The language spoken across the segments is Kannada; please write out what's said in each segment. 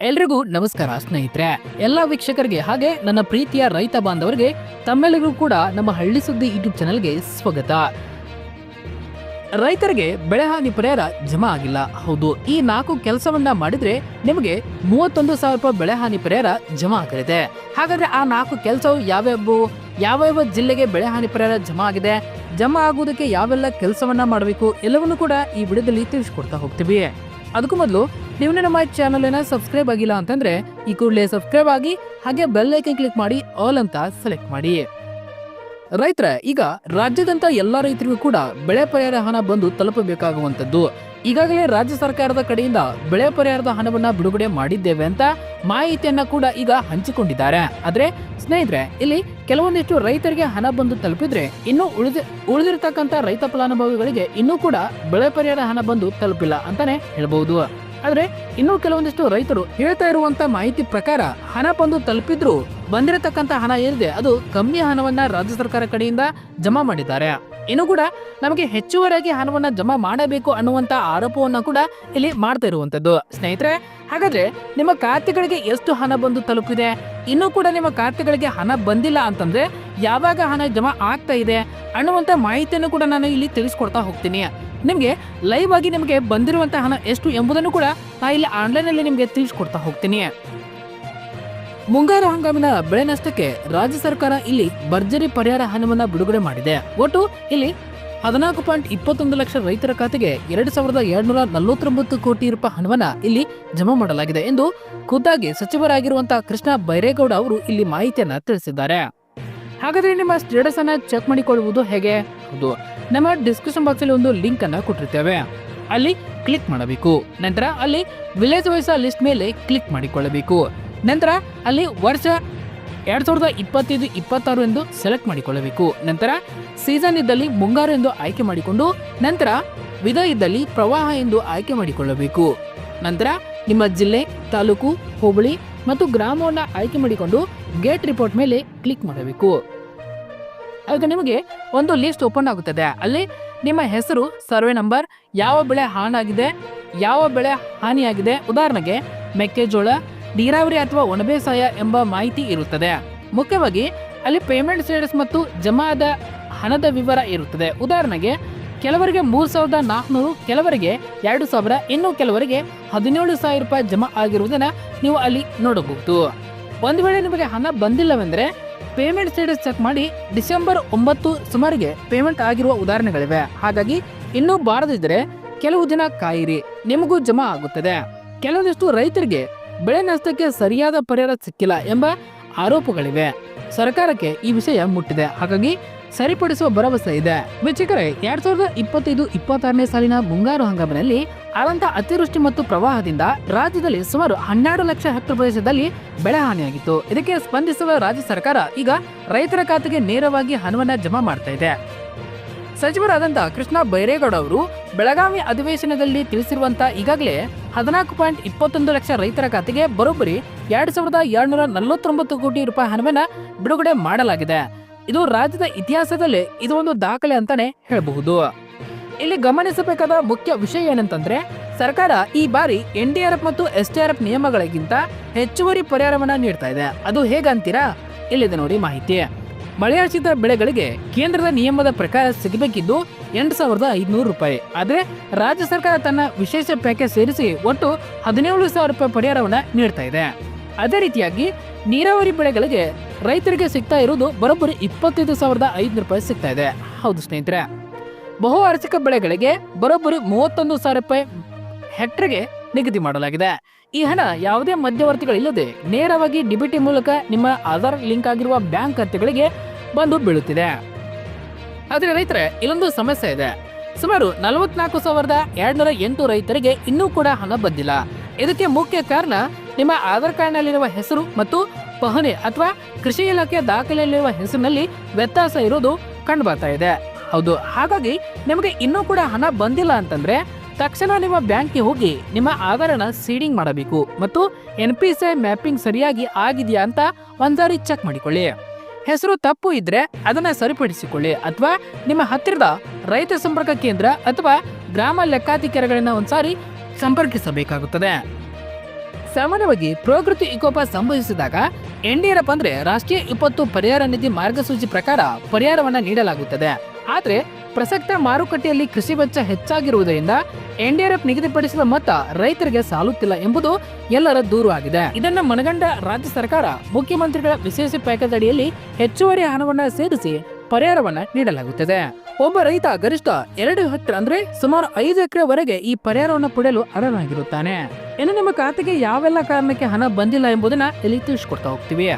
ಎಲ್ರಿಗೂ ನಮಸ್ಕಾರ ಸ್ನೇಹಿತರೆ. ಎಲ್ಲ ವೀಕ್ಷಕರಿಗೆ ಹಾಗೆ ನನ್ನ ಪ್ರೀತಿಯ ರೈತ ಬಾಂಧವರಿಗೆ ತಮ್ಮೆಲ್ಲರಿಗೂ ಕೂಡ ನಮ್ಮ ಹಳ್ಳಿ ಸುದ್ದಿ ಯೂಟ್ಯೂಬ್ ಚಾನಲ್ಗೆ ಸ್ವಾಗತ. ರೈತರಿಗೆ ಬೆಳೆ ಹಾನಿ ಪರಿಹಾರ ಜಮಾ ಆಗಿಲ್ಲ. ಹೌದು, ಈ ನಾಲ್ಕು ಕೆಲಸವನ್ನ ಮಾಡಿದ್ರೆ ನಿಮಗೆ ಮೂವತ್ತೊಂದು ಸಾವಿರ ರೂಪಾಯಿ ಬೆಳೆ ಹಾನಿ ಪರಿಹಾರ ಜಮಾ ಆಗಲಿದೆ. ಹಾಗಾದ್ರೆ ಆ ನಾಲ್ಕು ಕೆಲಸವು ಯಾವ್ಯಾವು, ಯಾವ್ಯಾವ ಜಿಲ್ಲೆಗೆ ಬೆಳೆ ಹಾನಿ ಪರಿಹಾರ ಜಮಾ ಆಗಿದೆ, ಜಮಾ ಆಗುವುದಕ್ಕೆ ಯಾವೆಲ್ಲ ಕೆಲಸವನ್ನ ಮಾಡಬೇಕು, ಎಲ್ಲವನ್ನೂ ಕೂಡ ಈ ವಿಡಿಯೋದಲ್ಲಿ ತಿಳಿಸ್ಕೊಡ್ತಾ ಹೋಗ್ತೀವಿ. ಅದಕ್ಕೂ ಮೊದಲು ನೀವು ನಮ್ಮ ಚಾನಲ್ನ ಸಬ್ಸ್ಕ್ರೈಬ್ ಆಗಿಲ್ಲ ಅಂತಂದ್ರೆ ಈ ಕೂಡಲೇ ಸಬ್ಸ್ಕ್ರೈಬ್ ಆಗಿ ಹಾಗೆ ಬೆಲ್ ಐಕನ್ ಕ್ಲಿಕ್ ಮಾಡಿ ಆಲ್ ಅಂತ ಸೆಲೆಕ್ಟ್ ಮಾಡಿ. ರೈತರ, ಈಗ ರಾಜ್ಯದಂತ ಎಲ್ಲಾ ರೈತರಿಗೂ ಕೂಡ ಬೆಳೆ ಪರಿಹಾರ ಹಣ ಬಂದು ತಲುಪಬೇಕಾಗುವಂತದ್ದು ಈಗಾಗಲೇ ರಾಜ್ಯ ಸರ್ಕಾರದ ಕಡೆಯಿಂದ ಬೆಳೆ ಪರಿಹಾರದ ಹಣವನ್ನ ಬಿಡುಗಡೆ ಮಾಡಿದ್ದೇವೆ ಅಂತ ಮಾಹಿತಿಯನ್ನ ಕೂಡ ಈಗ ಹಂಚಿಕೊಂಡಿದ್ದಾರೆ. ಆದ್ರೆ ಸ್ನೇಹಿತರೆ, ಇಲ್ಲಿ ಕೆಲವೊಂದಿಷ್ಟು ರೈತರಿಗೆ ಹಣ ಬಂದು ತಲುಪಿದ್ರೆ ಇನ್ನು ಉಳಿದ ಉಳಿದಿರತಕ್ಕಂತ ರೈತ ಫಲಾನುಭವಿಗಳಿಗೆ ಇನ್ನೂ ಕೂಡ ಬೆಳೆ ಪರಿಹಾರ ಹಣ ಬಂದು ತಲುಪಿಲ್ಲ ಅಂತಾನೆ ಹೇಳಬಹುದು ಆದ್ರೆ ಇನ್ನು ಕೆಲವೊಂದಿಷ್ಟು ರೈತರು ಹೇಳ್ತಾ ಇರುವಂತ ಮಾಹಿತಿ ಪ್ರಕಾರ ಹಣ ಬಂದು ತಲುಪಿದ್ರು ಬಂದಿರತಕ್ಕಂತ ಹಣ ಏನಿದೆ ಅದು ಕಮ್ಮಿ ಹಣವನ್ನ ರಾಜ್ಯ ಸರ್ಕಾರ ಕಡೆಯಿಂದ ಜಮಾ ಮಾಡಿದ್ದಾರೆ. ಇನ್ನು ಕೂಡ ನಮಗೆ ಹೆಚ್ಚುವರಿಯಾಗಿ ಹಣವನ್ನ ಜಮಾ ಮಾಡಬೇಕು ಅನ್ನುವಂತ ಆರೋಪವನ್ನ ಕೂಡ ಇಲ್ಲಿ ಮಾಡ್ತಾ ಇರುವಂತದ್ದು. ಸ್ನೇಹಿತರೆ, ಹಾಗಾದ್ರೆ ನಿಮ್ಮ ಖಾತೆಗಳಿಗೆ ಎಷ್ಟು ಹಣ ಬಂದು ತಲುಪಿದೆ? ಇನ್ನೂ ಕೂಡ ನಿಮ್ಮ ಖಾತೆಗಳಿಗೆ ಹಣ ಬಂದಿಲ್ಲ ಅಂತಂದ್ರೆ ಯಾವಾಗ ಹಣ ಜಮಾ ಆಗ್ತಾ ಇದೆ ಅನ್ನುವಂತ ಮಾಹಿತಿಯನ್ನು ಕೂಡ ನಾನು ಇಲ್ಲಿ ತಿಳಿಸ್ಕೊಡ್ತಾ ಹೋಗ್ತೀನಿ. ನಿಮಗೆ ಲೈವ್ ಆಗಿ ನಿಮಗೆ ಬಂದಿರುವಂತಹ ಹಣ ಎಷ್ಟು ಎಂಬುದನ್ನು ಕೂಡ ನಾ ಇಲ್ಲಿ ಆನ್ಲೈನ್ ಅಲ್ಲಿ ನಿಮಗೆ ತಿಳಿಸ್ಕೊಡ್ತಾ ಹೋಗ್ತೀನಿ. ಮುಂಗಾರು ಹಂಗಾಮಿನ ಬೆಳೆ ನಷ್ಟಕ್ಕೆ ರಾಜ್ಯ ಸರ್ಕಾರ ಇಲ್ಲಿ ಭರ್ಜರಿ ಪರಿಹಾರ ಹಣವನ್ನ ಬಿಡುಗಡೆ ಮಾಡಿದೆ. ಒಟ್ಟು ಇಲ್ಲಿ ಹದಿನಾಲ್ಕು ಪಾಯಿಂಟ್ ಇಪ್ಪತ್ತೊಂದು ಲಕ್ಷ ರೈತರ ಖಾತೆಗೆ ಎರಡು ಸಾವಿರದ ಎರಡ್ನೂರ ನಲವತ್ತೊಂಬತ್ತು ಕೋಟಿ ರೂಪಾಯಿ ಹಣವನ್ನ ಇಲ್ಲಿ ಜಮಾ ಮಾಡಲಾಗಿದೆ ಎಂದು ಖುದ್ದಾಗಿ ಸಚಿವರಾಗಿರುವಂತಹ ಕೃಷ್ಣ ಬೈರೇಗೌಡ ಅವರು ಇಲ್ಲಿ ಮಾಹಿತಿಯನ್ನ ತಿಳಿಸಿದ್ದಾರೆ. ಹಾಗಾದ್ರೆ ನಿಮ್ಮ ಸ್ಟೇಟಸ್ ಅನ್ನ ಚೆಕ್ ಮಾಡಿಕೊಳ್ಳುವುದು ಹೇಗೆ? ಹೌದು, ನಮ್ಮ ಡಿಸ್ಕ್ರಿಪ್ಷನ್ ಬಾಕ್ಸ್ ಅಲ್ಲಿ ಒಂದು ಲಿಂಕ್ ಅನ್ನ ಕೊಟ್ಟಿರ್ತೇವೆ. ಅಲ್ಲಿ ಕ್ಲಿಕ್ ಮಾಡಬೇಕು. ನಂತರ ಅಲ್ಲಿ ವಿಲೇಜ್ ವೈಸ್ ಲಿಸ್ಟ್ ಮೇಲೆ ಕ್ಲಿಕ್ ಮಾಡಿಕೊಳ್ಳಬೇಕು. ನಂತರ ಅಲ್ಲಿ ವರ್ಷ ಎರಡ್ ಸಾವಿರದ ಇಪ್ಪತ್ತೈದು, ಇಪ್ಪತ್ತಾರು ಎಂದು ಸೆಲೆಕ್ಟ್ ಮಾಡಿಕೊಳ್ಳಬೇಕು. ನಂತರ ಸೀಸನ್ ಇದ್ದಲ್ಲಿ ಮುಂಗಾರು ಎಂದು ಆಯ್ಕೆ ಮಾಡಿಕೊಂಡು ನಂತರ ವಿಧ ಇದ್ದಲ್ಲಿ ಪ್ರವಾಹ ಎಂದು ಆಯ್ಕೆ ಮಾಡಿಕೊಳ್ಳಬೇಕು. ನಂತರ ನಿಮ್ಮ ಜಿಲ್ಲೆ, ತಾಲೂಕು, ಹೋಬಳಿ ಮತ್ತು ಗ್ರಾಮವನ್ನು ಆಯ್ಕೆ ಮಾಡಿಕೊಂಡು ಗೇಟ್ ರಿಪೋರ್ಟ್ ಮೇಲೆ ಕ್ಲಿಕ್ ಮಾಡಬೇಕು. ಆಗ ನಿಮಗೆ ಒಂದು ಲಿಸ್ಟ್ ಓಪನ್ ಆಗುತ್ತದೆ. ಅಲ್ಲಿ ನಿಮ್ಮ ಹೆಸರು ಸರ್ವೆ ನಂಬರ್ ಯಾವ ಬೆಳೆ ಹಾನಾಗಿದೆ ಯಾವ ಬೆಳೆ ಹಾನಿಯಾಗಿದೆ, ಉದಾಹರಣೆಗೆ ಮೆಕ್ಕೆಜೋಳ ನೀರಾವರಿ ಅಥವಾ ಒಣಬೇಸಾಯ ಎಂಬ ಮಾಹಿತಿ ಇರುತ್ತದೆ. ಮುಖ್ಯವಾಗಿ, ಅಲ್ಲಿ ಪೇಮೆಂಟ್ ಸ್ಟೇಟಸ್ ಮತ್ತು ಜಮಾದ ಹಣದ ವಿವರ ಇರುತ್ತದೆ. ಉದಾಹರಣೆಗೆ, ಕೆಲವರಿಗೆ ಮೂರು ಸಾವಿರದ ನಾಲ್ಕುನೂರು, ಕೆಲವರಿಗೆ ಎರಡು ಸಾವಿರ, ಇನ್ನು ಕೆಲವರಿಗೆ ಹದಿನೇಳು ಸಾವಿರ ರೂಪಾಯಿ ಜಮಾ ಆಗಿರುವುದನ್ನು ನೀವು ಅಲ್ಲಿ ನೋಡಬಹುದು. ಒಂದು ವೇಳೆ ನಿಮಗೆ ಹಣ ಬಂದಿಲ್ಲವೆಂದರೆ ಪೇಮೆಂಟ್ ಸ್ಟೇಟಸ್ ಚೆಕ್ ಮಾಡಿ ಡಿಸೆಂಬರ್ ಒಂಬತ್ತು ಸುಮಾರಿಗೆ ಪೇಮೆಂಟ್ ಆಗಿರುವ ಉದಾಹರಣೆಗಳಿವೆ. ಹಾಗಾಗಿ, ಇನ್ನೂ ಬಾರದಿದ್ದರೆ ಕೆಲವು ದಿನ ಕಾಯಿರಿ, ನಿಮಗೂ ಜಮಾ ಆಗುತ್ತದೆ. ಕೆಲವೊಂದಿಷ್ಟು ರೈತರಿಗೆ ಬೆಳೆ ನಷ್ಟಕ್ಕೆ ಸರಿಯಾದ ಪರಿಹಾರ ಸಿಕ್ಕಿಲ್ಲ ಎಂಬ ಆರೋಪಗಳಿವೆ. ಸರ್ಕಾರಕ್ಕೆ ಈ ವಿಷಯ ಮುಟ್ಟಿದೆ. ಹಾಗಾಗಿ ಸರಿಪಡಿಸುವ ಭರವಸೆ ಇದೆ. ವೀಕ್ಷಕರೇ, ಎರಡ್ ಸಾವಿರದ ಇಪ್ಪತ್ತೈದು ಇಪ್ಪತ್ತಾರನೇ ಸಾಲಿನ ಮುಂಗಾರು ಹಂಗಾಮಿನಲ್ಲಿ ಆದಂತ ಅತಿವೃಷ್ಟಿ ಮತ್ತು ಪ್ರವಾಹದಿಂದ ರಾಜ್ಯದಲ್ಲಿ ಸುಮಾರು ಹನ್ನೆರಡು ಲಕ್ಷ ಹೆಕ್ಟರ್ ಪ್ರದೇಶದಲ್ಲಿ ಬೆಳೆ ಹಾನಿಯಾಗಿತ್ತು. ಇದಕ್ಕೆ ಸ್ಪಂದಿಸುವ ರಾಜ್ಯ ಸರ್ಕಾರ ಈಗ ರೈತರ ಖಾತೆಗೆ ನೇರವಾಗಿ ಹಣವನ್ನ ಜಮಾ ಮಾಡ್ತಾ ಇದೆ. ಸಚಿವರಾದಂತ ಕೃಷ್ಣ ಬೈರೇಗೌಡ ಅವರು ಬೆಳಗಾವಿ ಅಧಿವೇಶನದಲ್ಲಿ ತಿಳಿಸಿರುವಂಥ ಈಗಾಗಲೇ ಹದಿನಾಲ್ಕು ಪಾಯಿಂಟ್ ಇಪ್ಪತ್ತೊಂದು ಲಕ್ಷ ರೈತರ ಖಾತೆಗೆ ಬರೋಬ್ಬರಿ ಎರಡು ಸಾವಿರದ ಏಳ್ನೂರ ನಲವತ್ತೊಂಬತ್ತು ಕೋಟಿ ರೂಪಾಯಿ ಹಣವನ್ನ ಬಿಡುಗಡೆ ಮಾಡಲಾಗಿದೆ. ಇದು ರಾಜ್ಯದ ಇತಿಹಾಸದಲ್ಲಿ ಇದು ಒಂದು ದಾಖಲೆ ಅಂತಾನೆ ಹೇಳಬಹುದು. ಇಲ್ಲಿ ಗಮನಿಸಬೇಕಾದ ಮುಖ್ಯ ವಿಷಯ ಏನಂತಂದ್ರೆ ಸರ್ಕಾರ ಈ ಬಾರಿ ಎನ್ ಡಿ ಆರ್ ಎಫ್ ಮತ್ತು ಎಸ್ ಟಿ ಆರ್ ಎಫ್ ನಿಯಮಗಳಿಗಿಂತ ಹೆಚ್ಚುವರಿ ಪರಿಹಾರವನ್ನ ನೀಡ್ತಾ ಇದೆ. ಅದು ಹೇಗಂತೀರಾ? ಇಲ್ಲಿದೆ ನೋಡಿ ಮಾಹಿತಿ. ಮಳೆಯಾಶ್ರಿತ ಬೆಳೆಗಳಿಗೆ ಕೇಂದ್ರದ ನಿಯಮದ ಪ್ರಕಾರ ಸಿಗಬೇಕಿದ್ದು ಎಂಟು ಸಾವಿರದ ಐದುನೂರು ರೂಪಾಯಿ. ಆದರೆ ರಾಜ್ಯ ಸರ್ಕಾರ ತನ್ನ ವಿಶೇಷ ಪ್ಯಾಕೇಜ್ ಸೇರಿಸಿ ಒಟ್ಟು ಹದಿನೇಳು ಸಾವಿರ ರೂಪಾಯಿ ಪರಿಹಾರವನ್ನು ನೀಡ್ತಾ ಇದೆ. ಅದೇ ರೀತಿಯಾಗಿ ನೀರಾವರಿ ಬೆಳೆಗಳಿಗೆ ರೈತರಿಗೆ ಸಿಗ್ತಾ ಇರುವುದು ಬರೋಬ್ಬರಿ ಇಪ್ಪತ್ತೈದು ಸಾವಿರದ ಐದುನೂರು ರೂಪಾಯಿ ಸಿಗ್ತಾ ಇದೆ. ಹೌದು ಸ್ನೇಹಿತರೆ. ಬಹುವಾರ್ಷಿಕ ಬೆಳೆಗಳಿಗೆ ಬರೋಬ್ಬರಿ ಮೂವತ್ತೊಂದು ಸಾವಿರ ರೂಪಾಯಿ ಹೆಕ್ಟರ್ಗೆ ನಿಗದಿ ಮಾಡಲಾಗಿದೆ. ಈ ಹಣ ಯಾವುದೇ ಮಧ್ಯವರ್ತಿಗಳಿಲ್ಲದೆ ನೇರವಾಗಿ ಡಿಬಿಟಿ ಮೂಲಕ ನಿಮ್ಮ ಆಧಾರ್ ಲಿಂಕ್ ಆಗಿರುವ ಬ್ಯಾಂಕ್ ಖಾತೆಗಳಿಗೆ ಬಂದು ಬೀಳುತ್ತಿದೆ. ಆದರೆ ರೈತರ, ಇಲ್ಲೊಂದು ಸಮಸ್ಯೆ ಇದೆ. ಸುಮಾರು ನಲವತ್ನಾಲ್ಕು ಸಾವಿರದ ಎರಡ್ನೂರ ಎಂಟು ರೈತರಿಗೆ ಇನ್ನೂ ಕೂಡ ಹಣ ಬಂದಿಲ್ಲ. ಇದಕ್ಕೆ ಮುಖ್ಯ ಕಾರಣ ನಿಮ್ಮ ಆಧಾರ್ ಕಾರ್ಡ್ನಲ್ಲಿರುವ ಹೆಸರು ಮತ್ತು ಪಹಣಿ ಅಥವಾ ಕೃಷಿ ಇಲಾಖೆಯ ದಾಖಲೆಯಲ್ಲಿರುವ ಹೆಸರಿನಲ್ಲಿ ವ್ಯತ್ಯಾಸ ಇರೋದು ಕಂಡು ಬರ್ತಾ ಇದೆ. ಹೌದು, ಹಾಗಾಗಿ ನಿಮಗೆ ಇನ್ನೂ ಕೂಡ ಹಣ ಬಂದಿಲ್ಲ ಅಂತಂದ್ರೆ ತಕ್ಷಣ ನಿಮ್ಮ ಬ್ಯಾಂಕ್ಗೆ ಹೋಗಿ ನಿಮ್ಮ ಆಧಾರನ ಸೀಡಿಂಗ್ ಮಾಡಬೇಕು ಮತ್ತು ಎನ್ ಪಿ ಸಿ ಮ್ಯಾಪಿಂಗ್ ಸರಿಯಾಗಿ ಆಗಿದೆಯಾ ಅಂತ ಒಂದ್ಸಾರಿ ಚೆಕ್ ಮಾಡಿಕೊಳ್ಳಿ. ಹೆಸರು ತಪ್ಪು ಇದ್ರೆ ಅದನ್ನ ಸರಿಪಡಿಸಿಕೊಳ್ಳಿ ಅಥವಾ ನಿಮ್ಮ ಹತ್ತಿರದ ರೈತ ಸಂಪರ್ಕ ಕೇಂದ್ರ ಅಥವಾ ಗ್ರಾಮ ಲೆಕ್ಕಾಧಿಕಾರಿಗಳನ್ನ ಒಂದ್ಸಾರಿ ಸಂಪರ್ಕಿಸಬೇಕಾಗುತ್ತದೆ. ಸಾಮಾನ್ಯವಾಗಿ ಪ್ರಕೃತಿ ವಿಕೋಪ ಸಂಭವಿಸಿದಾಗ ಎನ್ಡಿಆರ್ಎಫ್ ಅಂದ್ರೆ ರಾಷ್ಟ್ರೀಯ ವಿಪತ್ತು ಪರಿಹಾರ ನಿಧಿ ಮಾರ್ಗಸೂಚಿ ಪ್ರಕಾರ ಪರಿಹಾರವನ್ನು ನೀಡಲಾಗುತ್ತದೆ. ಆದ್ರೆ ಪ್ರಸಕ್ತ ಮಾರುಕಟ್ಟೆಯಲ್ಲಿ ಕೃಷಿ ವೆಚ್ಚ ಹೆಚ್ಚಾಗಿರುವುದರಿಂದ ಎನ್ಡಿಆರ್ಎಫ್ ನಿಗದಿಪಡಿಸಿದ ಮೊತ್ತ ರೈತರಿಗೆ ಸಾಲುತ್ತಿಲ್ಲ ಎಂಬುದು ಎಲ್ಲರ ದೂರು ಆಗಿದೆ. ಇದನ್ನು ಮನಗಂಡ ರಾಜ್ಯ ಸರ್ಕಾರ ಮುಖ್ಯಮಂತ್ರಿಗಳ ವಿಶೇಷ ಪ್ಯಾಕೇಜ್ ಅಡಿಯಲ್ಲಿ ಹೆಚ್ಚುವರಿ ಹಣವನ್ನ ಸೇರಿಸಿ ಪರಿಹಾರವನ್ನ ನೀಡಲಾಗುತ್ತದೆ. ಒಬ್ಬ ರೈತ ಗರಿಷ್ಠ ಎರಡು ಹೆಕ್ಟರ್ ಅಂದ್ರೆ ಸುಮಾರು ಐದು ಎಕರೆವರೆಗೆ ಈ ಪರಿಹಾರವನ್ನು ಪಡೆಯಲು ಅರ್ಹನಾಗಿರುತ್ತಾನೆ. ಇನ್ನು ನಿಮ್ಮ ಖಾತೆಗೆ ಯಾವೆಲ್ಲ ಕಾರಣಕ್ಕೆ ಹಣ ಬಂದಿಲ್ಲ ಎಂಬುದನ್ನ ಇಲ್ಲಿ ತಿಳಿಸಿಕೊಡ್ತಾ ಹೋಗ್ತೀವಿ.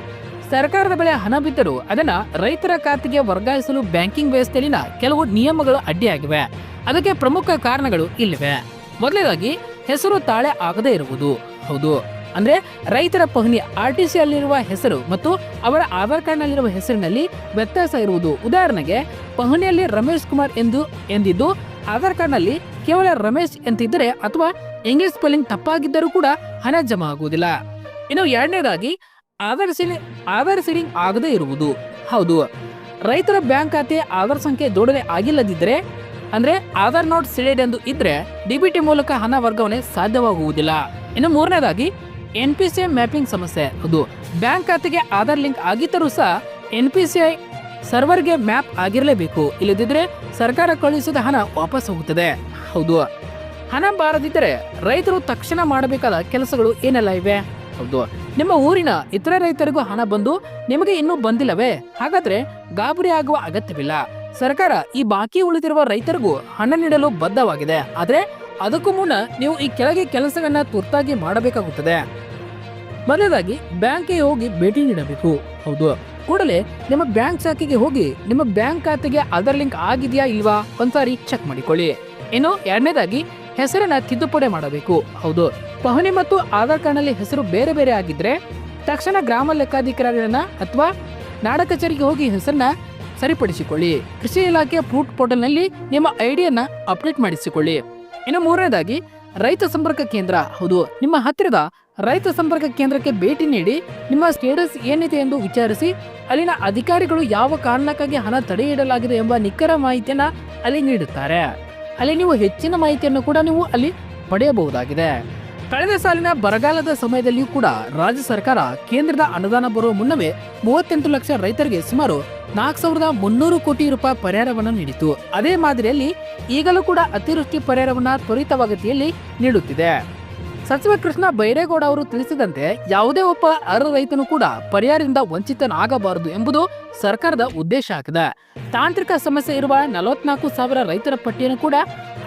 ಸರ್ಕಾರದ ಬೆಳೆ ಹಣ ಬಿದ್ದರೂ ಅದನ್ನ ರೈತರ ಖಾತೆಗೆ ವರ್ಗಾಯಿಸಲು ಬ್ಯಾಂಕಿಂಗ್ ವ್ಯವಸ್ಥೆಯಲ್ಲಿನ ಕೆಲವು ನಿಯಮಗಳು ಅಡ್ಡಿಯಾಗಿವೆ. ಅದಕ್ಕೆ ಪ್ರಮುಖ ಕಾರಣಗಳು ಇಲ್ಲಿವೆ. ಮೊದಲನೇದಾಗಿ, ಹೆಸರು ತಾಳೆ ಆಗದೇ ಇರುವುದು. ಹೌದು. ಅಂದ್ರೆ ರೈತರ ಪಹಣಿ ಆರ್ ಟಿ ಅಲ್ಲಿರುವ ಹೆಸರು ಮತ್ತು ಅವರ ಆಧಾರ್ ಕಾರ್ಡ್ನಲ್ಲಿರುವ ಹೆಸರಿನಲ್ಲಿ ವ್ಯತ್ಯಾಸ ಇರುವುದು. ಉದಾಹರಣೆಗೆ, ಪಹಣಿಯಲ್ಲಿ ರಮೇಶ್ ಕುಮಾರ್ ಎಂದು ಎಂದಿದ್ದು, ಆಧಾರ್ ಕಾರ್ಡ್ನಲ್ಲಿ ಕೇವಲ ರಮೇಶ್ ಎಂತಿದ್ದರೆ ಅಥವಾ ಇಂಗ್ಲಿಷ್ ಸ್ಪೆಲ್ಲಿಂಗ್ ತಪ್ಪಾಗಿದ್ದರೂ ಕೂಡ ಹಣ ಜಮಾ ಆಗುವುದಿಲ್ಲ. ಇನ್ನು ಎರಡನೇದಾಗಿ ಆಧಾರ್ ಆಧಾರ್ ಸೀಡಿಂಗ್ ಆಗದೇ ಇರುವುದು. ಹೌದು. ರೈತರ ಬ್ಯಾಂಕ್ ಖಾತೆ ಆಧಾರ್ ಸಂಖ್ಯೆ ಜೋಡಣೆ ಆಗಿಲ್ಲದಿದ್ದರೆ ಅಂದ್ರೆ ಆಧಾರ್ ನೋಟ್ ಸಿಡೆಡ್ ಎಂದು ಇದ್ರೆ ಡಿಬಿಟಿ ಮೂಲಕ ಹಣ ವರ್ಗಾವಣೆ ಸಾಧ್ಯವಾಗುವುದಿಲ್ಲ. ಇನ್ನು ಮೂರನೇದಾಗಿ, N P C I mapping ಸಮಸ್ಯೆ. ಅದು ಬ್ಯಾಂಕ್ ಖಾತೆಗೆ ಆಧಾರ್ ಲಿಂಕ್ ಆಗಿದ್ದರೂ ಸಹ ಎನ್ ಪಿ ಸಿ ಐ ಸರ್ವರ್ಗೆ ಮ್ಯಾಪ್ ಆಗಿರಲೇಬೇಕು. ಇಲ್ಲದಿದ್ದರೆ ಸರ್ಕಾರ ಕಳುಹಿಸಿದ ಹಣ ವಾಪಸ್ ಹೋಗುತ್ತದೆ. ಹೌದು. ಹಣ ಬಾರದಿದ್ದರೆ ರೈತರು ತಕ್ಷಣ ಮಾಡಬೇಕಾದ ಕೆಲಸಗಳು ಏನೆಲ್ಲ ಇವೆ? ಹೌದು. ನಿಮ್ಮ ಊರಿನ ಇತರ ರೈತರಿಗೂ ಹಣ ಬಂದು ನಿಮಗೆ ಇನ್ನೂ ಬಂದಿಲ್ಲವೇ? ಹಾಗಾದ್ರೆ ಗಾಬರಿ ಆಗುವ ಅಗತ್ಯವಿಲ್ಲ. ಸರ್ಕಾರ ಈ ಬಾಕಿ ಉಳಿದಿರುವ ರೈತರಿಗೂ ಹಣ ನೀಡಲು ಬದ್ಧವಾಗಿದೆ. ಆದ್ರೆ ಅದಕ್ಕೂ ಮುನ್ನ ನೀವು ಈ ಕೆಳಗೆ ಕೆಲಸಗಳನ್ನ ತುರ್ತಾಗಿ ಮಾಡಬೇಕಾಗುತ್ತದೆ. ಮೊದಲಾಗಿ ಬ್ಯಾಂಕ್ಗೆ ಹೋಗಿ ಭೇಟಿ ನೀಡಬೇಕು. ಹೌದು. ಕೂಡಲೇ ನಿಮ್ಮ ಬ್ಯಾಂಕ್ ಶಾಖೆಗೆ ಹೋಗಿ ನಿಮ್ಮ ಬ್ಯಾಂಕ್ ಖಾತೆಗೆ ಆಧಾರ್ ಲಿಂಕ್ ಆಗಿದೆಯಾ ಇಲ್ವಾ? ಒಂದ್ಸಾರಿ ಚೆಕ್ ಮಾಡಿಕೊಳ್ಳಿ. ಇನ್ನು ಎರಡನೇದಾಗಿ ಹೆಸರನ್ನ ತಿದ್ದುಪಡಿ ಮಾಡಬೇಕು. ಹೌದು. ಪಹಣಿ ಮತ್ತು ಆಧಾರ್ ಕಾರ್ಡ್ನಲ್ಲಿ ಹೆಸರು ಬೇರೆ ಬೇರೆ ಆಗಿದ್ರೆ ತಕ್ಷಣ ಗ್ರಾಮ ಲೆಕ್ಕಾಧಿಕಾರಿಗಳನ್ನ ಅಥವಾ ನಾಡ ಕಚೇರಿಗೆ ಹೋಗಿ ಹೆಸರನ್ನ ಸರಿಪಡಿಸಿಕೊಳ್ಳಿ. ಕೃಷಿ ಇಲಾಖೆಯ ಫ್ರೂಟ್ ಪೋರ್ಟಲ್ನಲ್ಲಿ ನಿಮ್ಮ ಐಡಿಯನ್ನ ಅಪ್ಡೇಟ್ ಮಾಡಿಸಿಕೊಳ್ಳಿ. ಇನ್ನು ಮೂರನೇದಾಗಿ, ರೈತ ಸಂಪರ್ಕ ಕೇಂದ್ರ. ಹೌದು, ನಿಮ್ಮ ಹತ್ತಿರದ ರೈತ ಸಂಪರ್ಕ ಕೇಂದ್ರಕ್ಕೆ ಭೇಟಿ ನೀಡಿ ನಿಮ್ಮ ಸ್ಟೇಟಸ್ ಏನಿದೆ ಎಂದು ವಿಚಾರಿಸಿ ಅಲ್ಲಿನ ಅಧಿಕಾರಿಗಳು ಯಾವ ಕಾರಣಕ್ಕಾಗಿ ಹಣ ತಡೆ ಇಡಲಾಗಿದೆ ಎಂಬ ನಿಖರ ಮಾಹಿತಿಯನ್ನ ಅಲ್ಲಿ ನೀಡುತ್ತಾರೆ. ಅಲ್ಲಿ ನೀವು ಹೆಚ್ಚಿನ ಮಾಹಿತಿಯನ್ನು ಕೂಡ ನೀವು ಅಲ್ಲಿ ಪಡೆಯಬಹುದಾಗಿದೆ. ಕಳೆದ ಸಾಲಿನ ಬರಗಾಲದ ಸಮಯದಲ್ಲಿಯೂ ಕೂಡ ರಾಜ್ಯ ಸರ್ಕಾರ ಕೇಂದ್ರದ ಅನುದಾನ ಬರುವ ಮುನ್ನವೇ ಮೂವತ್ತೆಂಟು ಲಕ್ಷ ರೈತರಿಗೆ ಸುಮಾರು ನಾಲ್ಕು ಸಾವಿರದ ಮುನ್ನೂರು ಕೋಟಿ ರೂಪಾಯಿ ಪರಿಹಾರವನ್ನು ನೀಡಿತು ಅದೇ ಮಾದರಿಯಲ್ಲಿ ಈಗಲೂ ಕೂಡ ಅತಿವೃಷ್ಟಿ ಪರಿಹಾರವನ್ನು ತ್ವರಿತವಾಗತಿಯಲ್ಲಿ ನೀಡುತ್ತಿದೆ. ಸಚಿವ ಕೃಷ್ಣ ಬೈರೇಗೌಡ ಅವರು ತಿಳಿಸಿದಂತೆ ಯಾವುದೇ ಒಬ್ಬ ಅರ್ಹ ರೈತನು ಕೂಡ ಪರಿಹಾರದಿಂದ ವಂಚಿತನಾಗಬಾರದು ಎಂಬುದು ಸರ್ಕಾರದ ಉದ್ದೇಶ ಆಗಿದೆ. ತಾಂತ್ರಿಕ ಸಮಸ್ಯೆ ಇರುವ ನಲವತ್ನಾಲ್ಕು ಸಾವಿರ ರೈತರ ಪಟ್ಟಿಯನ್ನು ಕೂಡ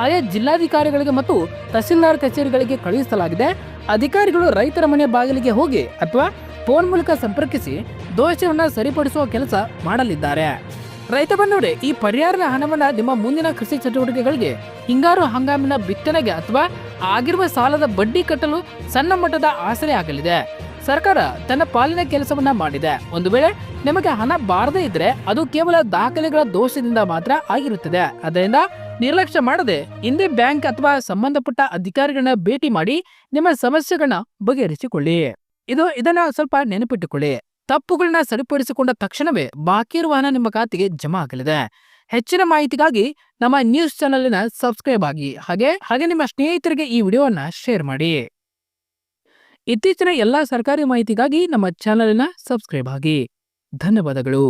ಆಯಾ ಜಿಲ್ಲಾಧಿಕಾರಿಗಳಿಗೆ ಮತ್ತು ತಹಸೀಲ್ದಾರ್ ಕಚೇರಿಗಳಿಗೆ ಕಳುಹಿಸಲಾಗಿದೆ. ಅಧಿಕಾರಿಗಳು ರೈತರ ಮನೆ ಬಾಗಿಲಿಗೆ ಹೋಗಿ ಅಥವಾ ಫೋನ್ ಮೂಲಕ ಸಂಪರ್ಕಿಸಿ ದೋಷವನ್ನು ಸರಿಪಡಿಸುವ ಕೆಲಸ ಮಾಡಲಿದ್ದಾರೆ. ರೈತ ಬಂದವರೇ ಈ ಪರಿಹಾರದ ಹಣವನ್ನು ನಿಮ್ಮ ಮುಂದಿನ ಕೃಷಿ ಚಟುವಟಿಕೆಗಳಿಗೆ ಹಿಂಗಾರು ಹಂಗಾಮಿನ ಬಿತ್ತನೆಗೆ ಅಥವಾ ಆಗಿರುವ ಸಾಲದ ಬಡ್ಡಿ ಕಟ್ಟಲು ಸಣ್ಣ ಮಟ್ಟದ ಆಸರೆ ಆಗಲಿದೆ. ಸರ್ಕಾರ ತನ್ನ ಪಾಲಿನ ಕೆಲಸವನ್ನ ಮಾಡಿದೆ. ಒಂದು ವೇಳೆ ನಿಮಗೆ ಹಣ ಬಾರದೇ ಇದ್ರೆ ಅದು ಕೇವಲ ದಾಖಲೆಗಳ ದೋಷದಿಂದ ಮಾತ್ರ ಆಗಿರುತ್ತದೆ. ಅದರಿಂದ ನಿರ್ಲಕ್ಷ್ಯ ಮಾಡದೆ ಹಿಂದೆ ಬ್ಯಾಂಕ್ ಅಥವಾ ಸಂಬಂಧಪಟ್ಟ ಅಧಿಕಾರಿಗಳನ್ನ ಭೇಟಿ ಮಾಡಿ ನಿಮ್ಮ ಸಮಸ್ಯೆಗಳನ್ನ ಬಗೆಹರಿಸಿಕೊಳ್ಳಿ. ಇದು ಇದನ್ನ ಸ್ವಲ್ಪ ನೆನಪಿಟ್ಟುಕೊಳ್ಳಿ. ತಪ್ಪುಗಳನ್ನ ಸರಿಪಡಿಸಿಕೊಂಡ ತಕ್ಷಣವೇ ಬಾಕಿ ಇರುವ ಹಣ ನಿಮ್ಮ ಖಾತೆಗೆ ಜಮಾ ಆಗಲಿದೆ. ಹೆಚ್ಚಿನ ಮಾಹಿತಿಗಾಗಿ ನಮ್ಮ ನ್ಯೂಸ್ ಚಾನೆಲ್ನ ಸಬ್ಸ್ಕ್ರೈಬ್ ಆಗಿ, ಹಾಗೆ ಹಾಗೆ ನಿಮ್ಮ ಸ್ನೇಹಿತರಿಗೆ ಈ ವಿಡಿಯೋವನ್ನ ಶೇರ್ ಮಾಡಿ. ಇತ್ತೀಚಿನ ಎಲ್ಲಾ ಸರ್ಕಾರಿ ಮಾಹಿತಿಗಾಗಿ ನಮ್ಮ ಚಾನೆಲ್ನ ಸಬ್ಸ್ಕ್ರೈಬ್ ಆಗಿ. ಧನ್ಯವಾದಗಳು.